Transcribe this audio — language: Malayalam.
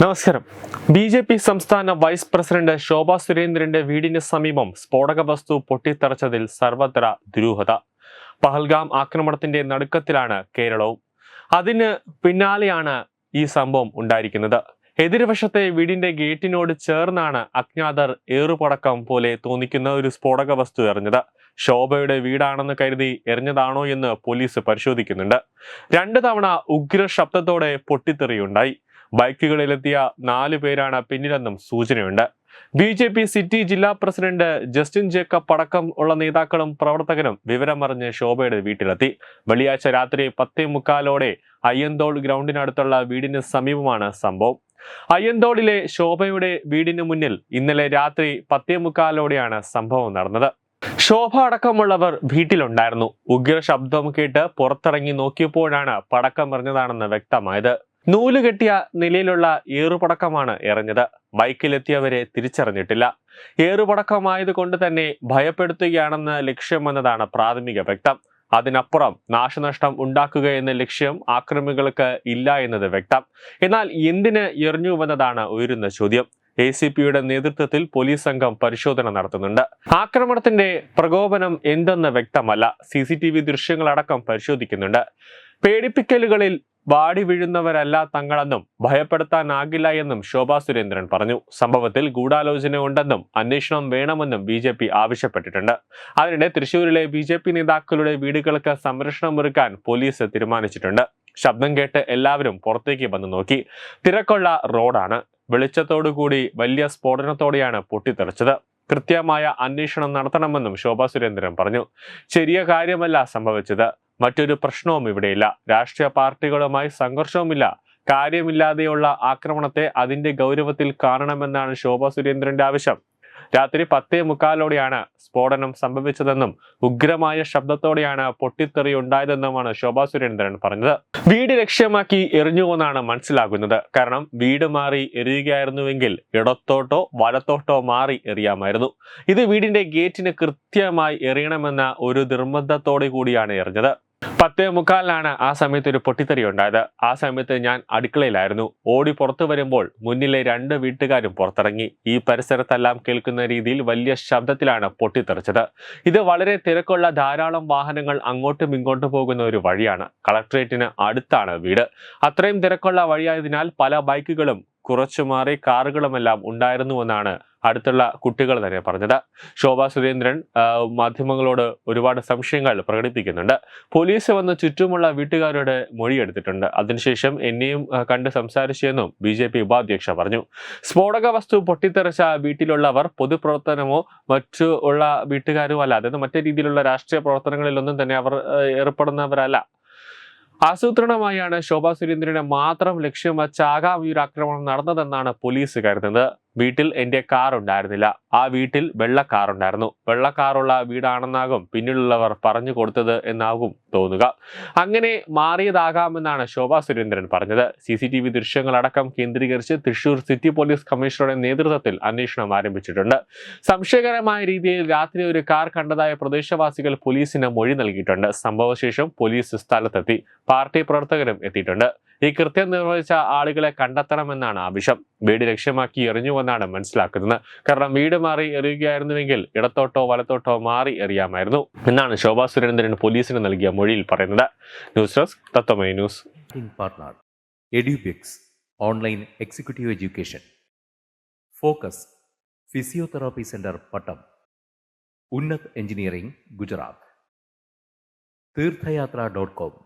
നമസ്കാരം. ബി ജെ പി സംസ്ഥാന വൈസ് പ്രസിഡന്റ് ശോഭ സുരേന്ദ്രന്റെ വീടിന് സമീപം സ്ഫോടക വസ്തു പൊട്ടിത്തെറിച്ചതിൽ സർവത്ര ദുരൂഹത. പഹൽഗാം ആക്രമണത്തിന്റെ നടുക്കത്തിലാണ് കേരളവും. അതിന് പിന്നാലെയാണ് ഈ സംഭവം ഉണ്ടായിരിക്കുന്നത്. എതിർവശത്തെ വീടിന്റെ ഗേറ്റിനോട് ചേർന്നാണ് അജ്ഞാതർ ഏറുപടക്കം പോലെ തോന്നിക്കുന്ന ഒരു സ്ഫോടക വസ്തു എറിഞ്ഞത്. ശോഭയുടെ വീടാണെന്ന് കരുതി എറിഞ്ഞതാണോ എന്ന് പോലീസ് പരിശോധിക്കുന്നുണ്ട്. രണ്ടു തവണ ഉഗ്ര ശബ്ദത്തോടെ പൊട്ടിത്തെറിയുണ്ടായി. ബൈക്കുകളിലെത്തിയ നാലു പേരാണ് പിന്നിലെന്നും സൂചനയുണ്ട്. ബി ജെ പി സിറ്റി ജില്ലാ പ്രസിഡന്റ് ജസ്റ്റിൻ ജേക്കബ് അടക്കം ഉള്ള നേതാക്കളും പ്രവർത്തകരും വിവരമറിഞ്ഞ് ശോഭയുടെ വീട്ടിലെത്തി. വെള്ളിയാഴ്ച രാത്രി പത്തേ മുക്കാലോടെ അയ്യന്തോൾ ഗ്രൗണ്ടിനടുത്തുള്ള വീടിന് സമീപമാണ് സംഭവം. അയ്യന്തോളിലെ ശോഭയുടെ വീടിന് മുന്നിൽ ഇന്നലെ രാത്രി പത്തേ മുക്കാലോടെയാണ് സംഭവം നടന്നത്. ശോഭ അടക്കമുള്ളവർ വീട്ടിലുണ്ടായിരുന്നു. ഉഗ്ര ശബ്ദം കേട്ട് പുറത്തിറങ്ങി നോക്കിയപ്പോഴാണ് പടക്കം എറിഞ്ഞതാണെന്ന് വ്യക്തമായത്. നൂൽ കെട്ടിയ നിലയിലുള്ള ഏറുപടക്കമാണ് എറിഞ്ഞത് ബൈക്കിലെത്തിയവരെ തിരിച്ചറിഞ്ഞിട്ടില്ല. ഏറുപടക്കമായത് കൊണ്ട് തന്നെ ഭയപ്പെടുത്തുകയാണെന്ന് ലക്ഷ്യമെന്നതാണ് പ്രാഥമിക വ്യക്തം. അതിനപ്പുറം നാശനഷ്ടം ഉണ്ടാക്കുക എന്ന ലക്ഷ്യം ആക്രമികൾക്ക് ഇല്ല എന്നത് വ്യക്തം. എന്നാൽ എന്തിന് എറിഞ്ഞുവെന്നതാണ് ഉയരുന്ന ചോദ്യം. എ സി പിയുടെ നേതൃത്വത്തിൽ പോലീസ് സംഘം പരിശോധന നടത്തുന്നുണ്ട്. ആക്രമണത്തിന്റെ പ്രകോപനം എന്തെന്ന് വ്യക്തമല്ല. സി സി ടി വി ദൃശ്യങ്ങളടക്കം പരിശോധിക്കുന്നുണ്ട്. പേടിപ്പിക്കലുകളിൽ വാടി വീഴുന്നവരല്ല തങ്ങളെന്നും ഭയപ്പെടുത്താനാകില്ല എന്നും ശോഭാ സുരേന്ദ്രൻ പറഞ്ഞു. സംഭവത്തിൽ ഗൂഢാലോചന ഉണ്ടെന്നും അന്വേഷണം വേണമെന്നും ബി ജെ പി ആവശ്യപ്പെട്ടിട്ടുണ്ട്. അതിനിടെ തൃശൂരിലെ ബി ജെ പി നേതാക്കളുടെ വീടുകൾക്ക് സംരക്ഷണമൊരുക്കാൻ പോലീസ് തീരുമാനിച്ചിട്ടുണ്ട്. ശബ്ദം കേട്ട് എല്ലാവരും പുറത്തേക്ക് വന്നു നോക്കി. തിരക്കുള്ള റോഡാണ്. വെളിച്ചത്തോടുകൂടി വലിയ സ്ഫോടനത്തോടെയാണ് പൊട്ടിത്തെറിച്ചത്. കൃത്യമായ അന്വേഷണം നടത്തണമെന്നും ശോഭാ സുരേന്ദ്രൻ പറഞ്ഞു. ചെറിയ കാര്യമല്ല സംഭവിച്ചത്. മറ്റൊരു പ്രശ്നവും ഇവിടെയില്ല. രാഷ്ട്രീയ പാർട്ടികളുമായി സംഘർഷവുമില്ല. കാര്യമില്ലാതെയുള്ള ആക്രമണത്തെ അതിന്റെ ഗൗരവത്തിൽ കാണണമെന്നാണ് ശോഭാ സുരേന്ദ്രന്റെ ആവശ്യം. രാത്രി പത്തേ മുക്കാലോടെയാണ് സ്ഫോടനം സംഭവിച്ചതെന്നും ഉഗ്രമായ ശബ്ദത്തോടെയാണ് പൊട്ടിത്തെറി ഉണ്ടായതെന്നുമാണ് ശോഭാ സുരേന്ദ്രൻ പറഞ്ഞത്. വീട് ലക്ഷ്യമാക്കി എറിഞ്ഞുവെന്നാണ് മനസ്സിലാകുന്നത്. കാരണം വീട് മാറി എറിയുകയായിരുന്നുവെങ്കിൽ ഇടത്തോട്ടോ വലത്തോട്ടോ മാറി എറിയാമായിരുന്നു. ഇത് വീടിന്റെ ഗേറ്റിന് കൃത്യമായി എറിയണമെന്ന ഒരു നിർബന്ധത്തോടു കൂടിയാണ് എറിഞ്ഞത്. പത്തേ മുക്കാലിനാണ് ആ സമയത്ത് ഒരു പൊട്ടിത്തെറി ഉണ്ടായത്. ആ സമയത്ത് ഞാൻ അടുക്കളയിലായിരുന്നു. ഓടി പുറത്തു വരുമ്പോൾ മുന്നിലെ രണ്ട് വീട്ടുകാരും പുറത്തിറങ്ങി. ഈ പരിസരത്തെല്ലാം കേൾക്കുന്ന രീതിയിൽ വലിയ ശബ്ദത്തിലാണ് പൊട്ടിത്തെറിച്ചത്. ഇത് വളരെ തിരക്കുള്ള ധാരാളം വാഹനങ്ങൾ അങ്ങോട്ടും ഇങ്ങോട്ടും പോകുന്ന ഒരു വഴിയാണ്. കളക്ട്രേറ്റിന് അടുത്താണ് വീട്. അത്രയും തിരക്കുള്ള വഴിയായതിനാൽ പല ബൈക്കുകളും കുറച്ചു മാറി കാറുകളുമെല്ലാം ഉണ്ടായിരുന്നുവെന്നാണ് അടുത്തുള്ള കുട്ടികൾ തന്നെ പറഞ്ഞത്. ശോഭാ സുരേന്ദ്രൻ മാധ്യമങ്ങളോട് ഒരുപാട് സംശയങ്ങൾ പ്രകടിപ്പിക്കുന്നുണ്ട്. പോലീസ് വന്ന് ചുറ്റുമുള്ള വീട്ടുകാരോട് മൊഴിയെടുത്തിട്ടുണ്ട്. അതിനുശേഷം എന്നെയും കണ്ട് സംസാരിച്ചെന്നും ബി ജെ പി ഉപാധ്യക്ഷ പറഞ്ഞു. സ്ഫോടക വസ്തു പൊട്ടിത്തെറിച്ച വീട്ടിലുള്ളവർ പൊതുപ്രവർത്തനമോ മറ്റു ഉള്ള വീട്ടുകാരോ അല്ല. അതായത് മറ്റു രീതിയിലുള്ള രാഷ്ട്രീയ പ്രവർത്തനങ്ങളിലൊന്നും തന്നെ അവർ ഏർപ്പെടുന്നവരല്ല. ആസൂത്രണമായാണ് ശോഭാ സുരേന്ദ്രനെ മാത്രം ലക്ഷ്യം വച്ചാകാം ഈ ഒരു ആക്രമണം നടന്നതെന്നാണ് പോലീസ് കരുതുന്നത്. വീട്ടിൽ എന്റെ കാർ ഉണ്ടായിരുന്നില്ല. ആ വീട്ടിൽ വെള്ള കാർ ഉണ്ടായിരുന്നു. വെള്ള കാറുള്ള വീടാണെന്നാകും പിന്നിലുള്ളവർ പറഞ്ഞു കൊടുത്തത് എന്നാകും തോന്നുക. അങ്ങനെ മാറിയതാകാമെന്നാണ് ശോഭാ സുരേന്ദ്രൻ പറഞ്ഞത്. സി സി ടി വി ദൃശ്യങ്ങളടക്കം കേന്ദ്രീകരിച്ച് തൃശൂർ സിറ്റി പോലീസ് കമ്മീഷണറുടെ നേതൃത്വത്തിൽ അന്വേഷണം ആരംഭിച്ചിട്ടുണ്ട്. സംശയകരമായ രീതിയിൽ രാത്രി ഒരു കാർ കണ്ടതായ പ്രദേശവാസികൾ പോലീസിന് മൊഴി നൽകിയിട്ടുണ്ട്. സംഭവശേഷം പോലീസ് സ്ഥലത്തെത്തി. പാർട്ടി പ്രവർത്തകരും എത്തിയിട്ടുണ്ട്. ഈ കൃത്യം നിർവഹിച്ച ആളുകളെ കണ്ടെത്തണമെന്നാണ് ആവശ്യം. വീട് ലക്ഷ്യമാക്കി എറിഞ്ഞുവെന്നാണ് മനസ്സിലാക്കുന്നത്. കാരണം വീട് മാറി എറിയുകയായിരുന്നുവെങ്കിൽ ഇടത്തോട്ടോ വലത്തോട്ടോ മാറി എറിയാമായിരുന്നു. എന്നാണ് ശോഭാ സുരേന്ദ്രൻ പോലീസിന് നൽകിയ മൊഴിയിൽ പറയുന്നത്. News desk Tattvamayi news. partner online executive education. Focus physiotherapy centre Pattom. Unnath engineering Gujarat. Theerthayathra dot com.